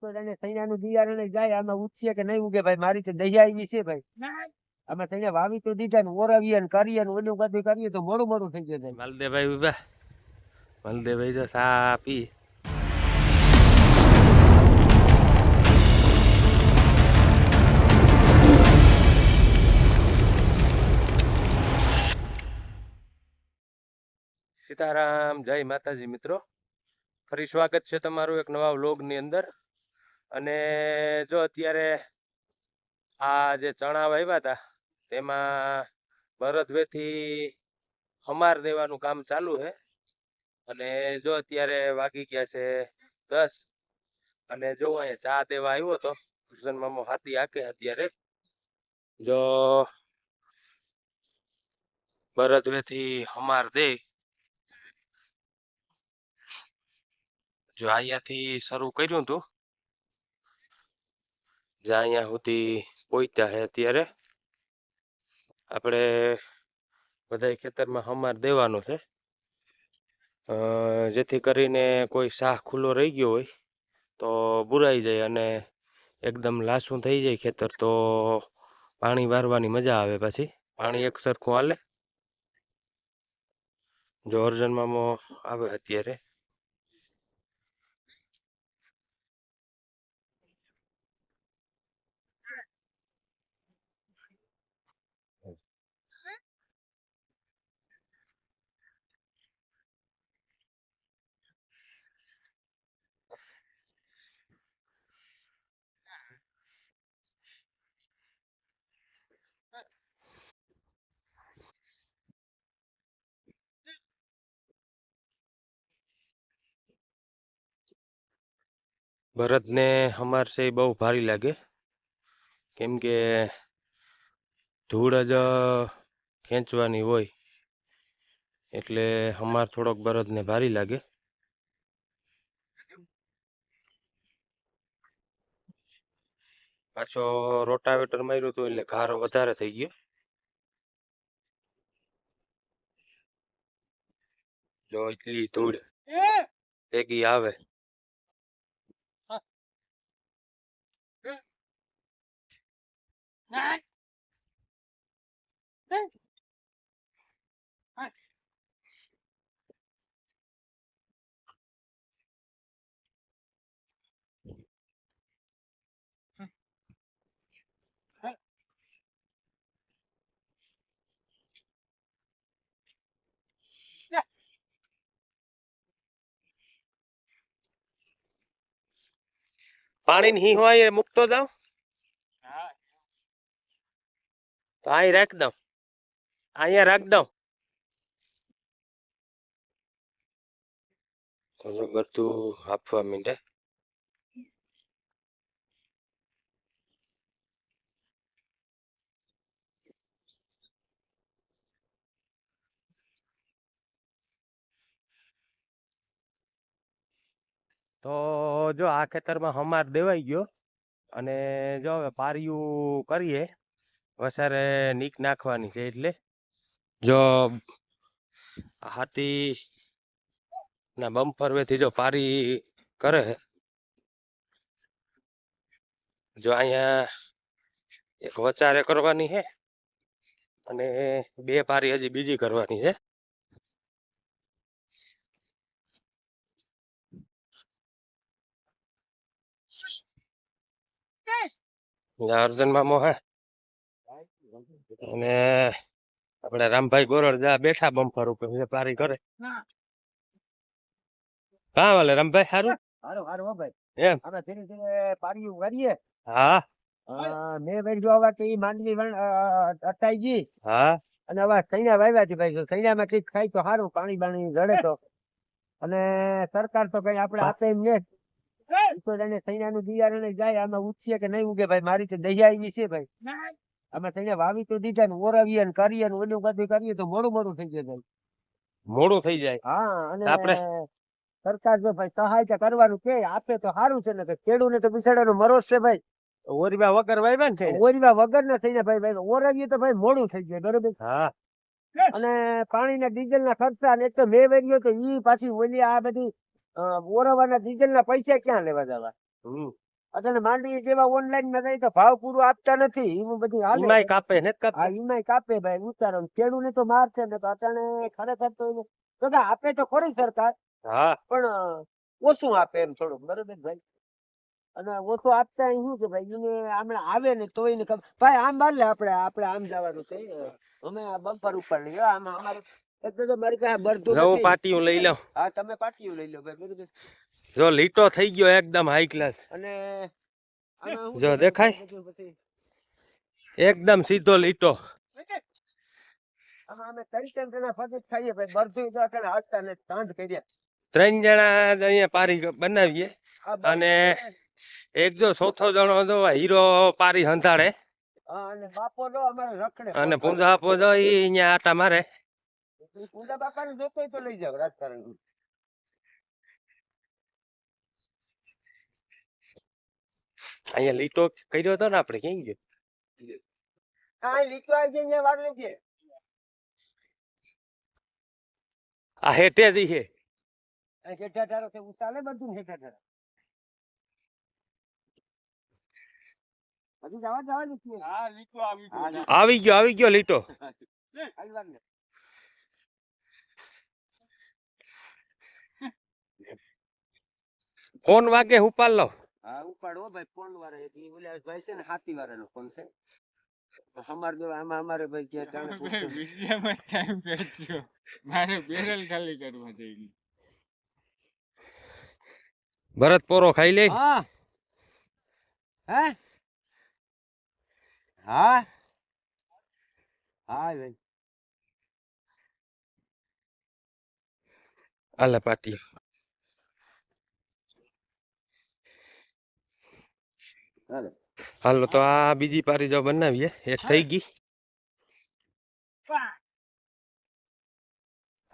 તો એને સૈયાનું બિયારણ જાય, આમાં ઉગશે કે નહીં ઉગે ભાઈ? મારી તો દયા આવી છે ભાઈ. અમે સૈયા વાવી તો દીધા ને ઓરવીએ ને કરીએ ને ઓલું બધું કરીએ તો મોડું મોડું થઈ જાય માલદેભાઈ ઊભા. માલદેભાઈ જો સાપી સીતારામ, જય માતાજી મિત્રો. ફરી સ્વાગત છે તમારું એક નવા વ્લોગની અંદર. અને જો અત્યારે આ જે ચણા વાવ્યા હતા તેમાં બરદવેથી હમાર દેવાનું કામ ચાલુ છે અને જો અત્યારે વાગી ગયા છે દસ, અને જો અહીંયા ચા દેવા આવ્યો તો, કૃષ્ણ મામો હાથી આકે અત્યારે. જો બરદવેથી હમાર દે. જો અહીંયાથી શરૂ કર્યું હતું. જ્યાં અહીંયા સુધી પહોંચ્યા છે અત્યારે. આપણે બધા ખેતરમાં હમાર દેવાનું છે. જેથી કરીને કોઈ શાહ ખુલ્લો રહી ગયો હોય તો બુરાઈ જાય અને એકદમ લાસું થઈ જાય ખેતર તો પાણી વારવાની મજા આવે પછી. પાણી એક સરખું હાલે. જો અર્જન મામો આવે અત્યારે. ભરતને અમાર છે એ બહુ ભારી લાગે. કેમ કે ધૂળ જ ખેંચવાની હોય, એટલે અમારે થોડોક ભરતને ભારી લાગે. પાછો રોટાવેટર માર્યું હતું એટલે ઘારો વધારે થઈ ગયો. જો એટલી ધૂળ ભેગી આવે. પાણી ની હિંહવા એ મૂકતો જાવ તો અહીં રાખ દઉં. અહીંયા રાખ દઉં. જો બધું આપવા માંડે. તો જો આ ખેતરમાં હમાર દેવાઈ ગયો અને જો હવે પારિયું કરીએ વસારે નીક નાખવાની છે એટલે? જો હાથી ના બમ્પર વેથી જો પારી કરે. જો અહીંયા એક વચારે કરવાની છે અને બે પારી હજી બીજી કરવાની છે. અર્જુન મામો હે. અને આપણે રામભાઈ ગોરડ જા બેઠા બમ્પર ઉપર પારી કરે કા વાલે રામભાઈ સારું સારું સારું હો ભાઈ. એમ? આપણે ધીરે ધીરે પાડ્યું કરીએ હા. મેં વેડજો હવે તો ઈ માંડવી વણ અટાઈ ગઈ. હા. અને હવે સૈના વાવ્યા છે ભાઈ સૈનામાં કંઈક થાય તો સારું પાણી બાણી જડે તો. અને સરકાર તો કઈ આપણે આપે એમ ને તો એને સૈનાનું બિયારણ જાય આમાં ઉગશે કે નહીં ઉગે ભાઈ મારી તો દયા આવી છે ભાઈ. આમાં તને વાવી તો દીધા ને ઓરાવીએ ને કરીએ ને ઓલું બધું કરીએ તો મોડું મોડું થઈ જાય મોડું થઈ જાય. હા અને આપણે- સરકાર જો ભાઈ સહાયતા કરવાનું કે આપે તો સારું છે ને કે ખેડૂને તો બિચારાનો મરોજ છે ભાઈ. ઓરીબા વગર વાવ્યા ને છે? ઓરવા વગર ના થઈને ભાઈ ભાઈ ઓરાવીએ તો ભાઈ મોડું થઈ જાય બરોબર? હા. અને પાણી ના ડીઝલ ના ખર્ચા ને એક તો મેં વેર્યો તો ઈ પાછી ઓલી આ બધી ઓરવાના ડીઝલ ના પૈસા ક્યાં લેવા જવા? અત્યારે માંડવી જેવા ઓનલાઈનમાં જાય તો ભાવ પૂરો આપતા નથી. એવું બધું હાલે. ઈમાઈ કાપે ને કાપે. ઈમાઈ કાપે ભાઈ ઉતારો. ખેડૂને તો માર છે ને તો અટાણે ખરેખર તો એને તો કે આપે તો ખરી સરકાર હા. પણ ઓછું આપે એમ થોડુંક. બરોબર ભાઈ? અને ઓછું આપતા શું છે ભાઈ? એને હમણાં આવે ને તો એને ખબર ભાઈ આમ બાર લે આપણે આપણે આમ જવાનું છે. અમે આ બમ્પર ઉપર લઈએ. આમ અમારું એક તો મારી પાસે બરતું પાટિયું લઈ લઉં. હા તમે પાટીયું લઈ લો ભાઈ બરોબર. જો લીટો થઈ ગયો એકદમ હાઈ ક્લાસ અને જો દેખાય? એકદમ સીધો લીટો. ત્રણ જણા અહીંયા પારી બનાવીએ. અને- એક જો ચોથો જણો જો હીરો પારી હંધાડે. અને પૂંજા આપો જો અહીંયા આટા મારે. પૂંજા બાપા ને જોતો તો લઈ જાવ રાજકારણ. અહીંયા લીટો કર્યો હતો ને આપણે ક્યાં ગયો? કાંઈ લીકવા છે અહીંયા વાર નથી આ હેઠે જ ઈ હે આ હેઠા ઠારો છે ઉતાલે બધું હેઠા ઠારો હજી જવા જવા નથી હા લીકવા આવી આવી ગયો આવી ગયો લીટો. ને. ફોન વાગે ઉપાડ લો હા ઉપાડો ભાઈ ફોન વાળા ઈ ઓલા ભાઈ છે ને હાથી વાળાનો ફોન છે. અમાર જો આમાં અમારે ભાઈ પૂછતું. વિડીયોમાં ટાઈમ બેઠ્યો મારે બેરલ ખાલી કરવા જઈ ભરત પોરો ખાઈ લે. હા. હે? હા? હા ભાઈ. આલા પાટી. હાલો. તો આ બીજી પારી જો બનાવીએ. એક થઈ ગઈ.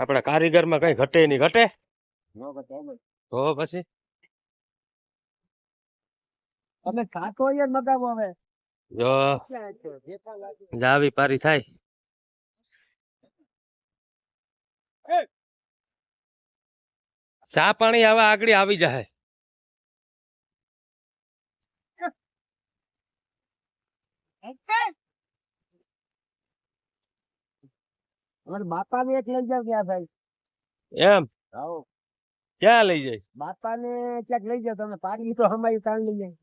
આપણા કારીગરમાં કઈ ઘટે નહીં ઘટે. તો પછી? ખાતો હોય મગાવો હવે. જો જાવી પારી થાય. ચા પાણી હવે આગળ આવી જાય. અમારે બાપા ને એક લઈ જાવ ક્યાં ભાઈ? એમ? આવો. ક્યાં લઈ જાય? બાપા ને ક્યાંક લઈ જાવ તમે. પાડી તો અમારી તાણ લઈ જાય.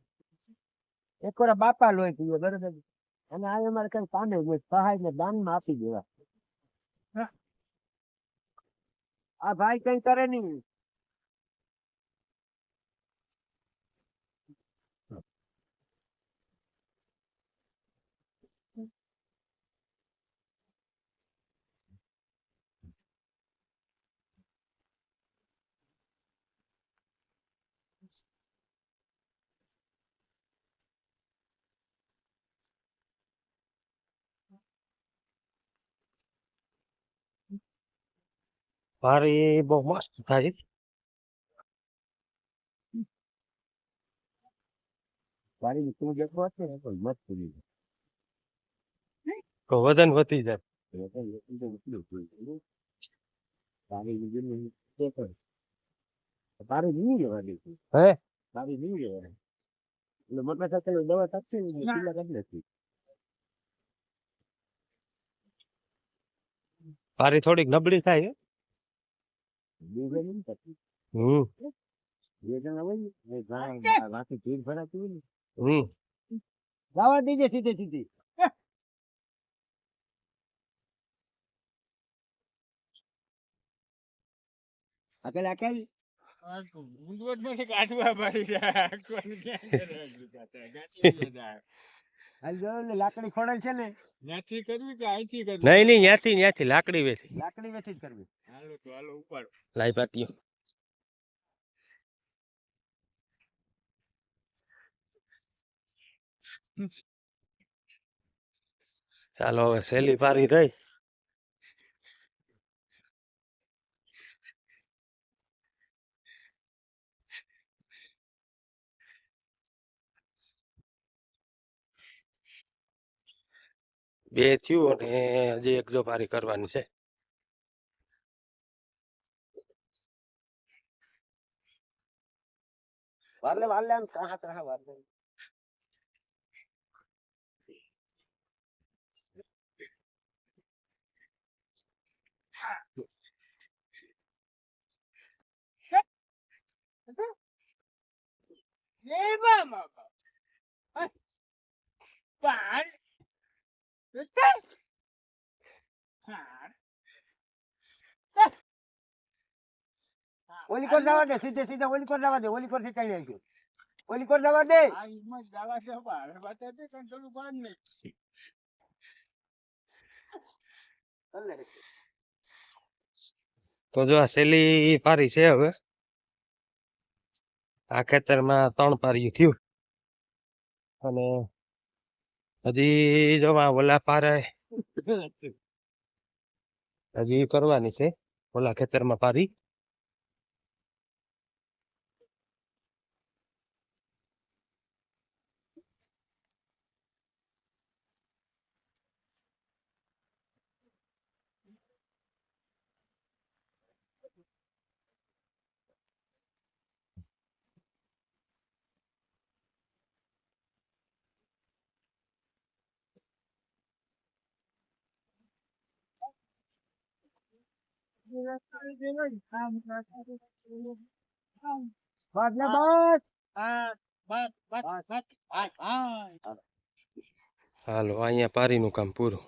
એક વાર બાપા લોહી પીવે બરોબર? અને આ અમારે કઈ કામે સહાય ને દાનમાં આપી દેવા. આ ભાઈ કઈ કરે નહીં. પારી બહુ મસ્ત થાય. તું વજન વધી જાય. તારી થોડીક નબળી થાય હે. બે જણ નહીં થતી. હમ. જવા દીજે સીધે સીધી. અકેલ અકેલ ઊંધવટમાંથી કાઢવા પાડી જાય લાકડી ખોડેલ છે ને ત્યાંથી કરવી કે અહીંથી કરવી? નહીં નહીં ન્યાથી ન્યાથી લાકડી વેથી. લાકડી વેથી જ કરવી. હાલો તો હાલો ઉપાડો. લાઈ પાટીઓ ચાલો હવે સહેલી પારી રહી બે થયું અને હજી એક જો પારી કરવાની છે વારલે વારલે આમ કાહા કાહા વારલે જવા દે સીધે સીધા જવા દે થી જવા દે આ બાર નહીં તો જો આ છેલ્લી પારી છે હવે આ ખેતરમાં ત્રણ પારી થયું અને હજી જો ઓલા પારે હજી કરવાની છે. ઓલા ખેતરમાં પારી. બસ ને બસ હાલો અહીંયા પારીનું કામ પૂરું.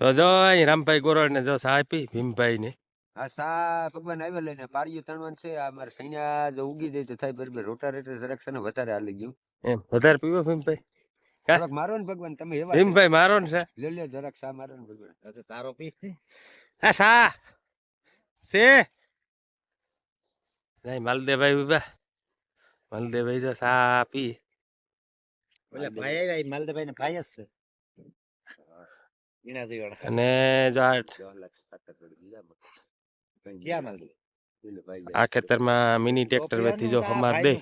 તો જો રામભાઈ ગોરડ ને જો સા આપી ભીમભાઈ ને આ સા ભગવાન આવ્યા લઈને પારીયું તણવાનું છે. આ મારે સૈન્યા જો ઉગી જાય તો થાય બરાબર રોટારેટર જરાક વધારે હાલી ગયું. એમ વધારે પીવો ભીમભાઈ? હા? મારો ને ભગવાન તમે એવા ભીમભાઈ મારો ને છે. લે લે જરાક સા મારો ને ભગવાન. તારો પી. આ સા છે નહીં માલદેભાઈ ઊભા. માલદેભાઈ જો સા પી. ઓલા ભાઈ આવ્યા માલદેભાઈ ને ભાઈ જ છે. અને જો આ આ ખેતરમાં મિની ટ્રેક્ટર વેથી જો હમાર દે.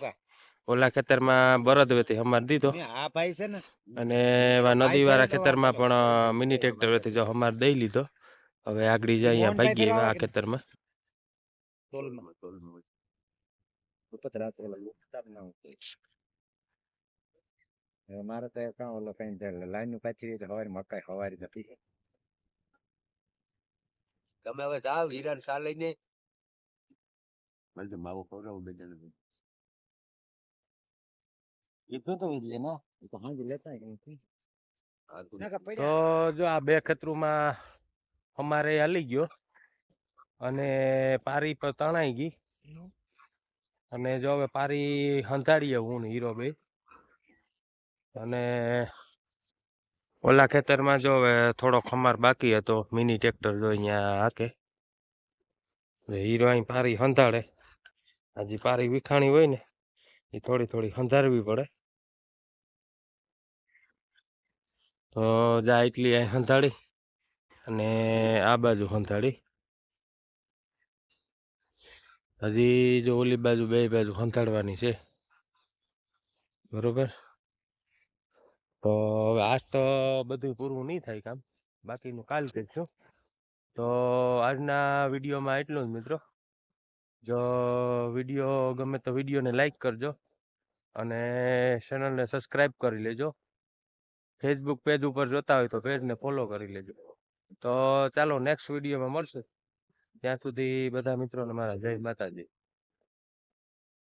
ઓલા ખેતરમાં બળદ વેથી હમાર દીધો. આ ભાઈ છે ને અને એવા નદી વાળા ખેતરમાં પણ મિની ટ્રેક્ટર વેથી જો હમાર દઈ લીધો. હવે આગળ જાય અહીંયા ભાગી આ? ખેતરમાં. ના મારે તો કાં ઓલો કઈ લાઈનનું પાછી તો હવારી મકાઈ હવારી નથી તમે હવે જાવ હીરાન સા લઈને. મને માવો ખવડાવું કીધું તો એટલે ના એ તો હાંજ લેતા તો જો આ બે ખતરુમાં અમારે હાલી ગયો અને પારી પર તણાઈ ગઈ. અને જો હવે પારી હંધાડીએ હું હીરો ભાઈ અને ઓલા ખેતરમાં જો હવે થોડો ખમાર બાકી હતો મિની ટ્રેક્ટર જો અહીંયા હાકે. હીરો અહીં પારી હંધાડે. હજી પારી વિખાણી હોય ને એ થોડી થોડી હંધારવી પડે. તો જા એટલી અહીં સંથાળી અને આ બાજુ સંથાળી હજી જો ઓલી બાજુ બે બાજુ સંથાળવાની છે. બરોબર? તો હવે આજ તો બધું પૂરું નહીં થાય કામ. બાકીનું કાલ કરીશું. તો આજના વિડીયોમાં એટલું જ મિત્રો. જો વીડિયો ગમે તો વિડીયોને લાઈક કરજો અને ચેનલને સબસ્ક્રાઈબ કરી લેજો. ફેસબુક પેજ ઉપર જોતા હોય તો પેજને ફોલો કરી લેજો. તો ચાલો નેક્સ્ટ વિડીયોમાં મળશે. ત્યાં સુધી બધા મિત્રોને મારા જય માતાજી.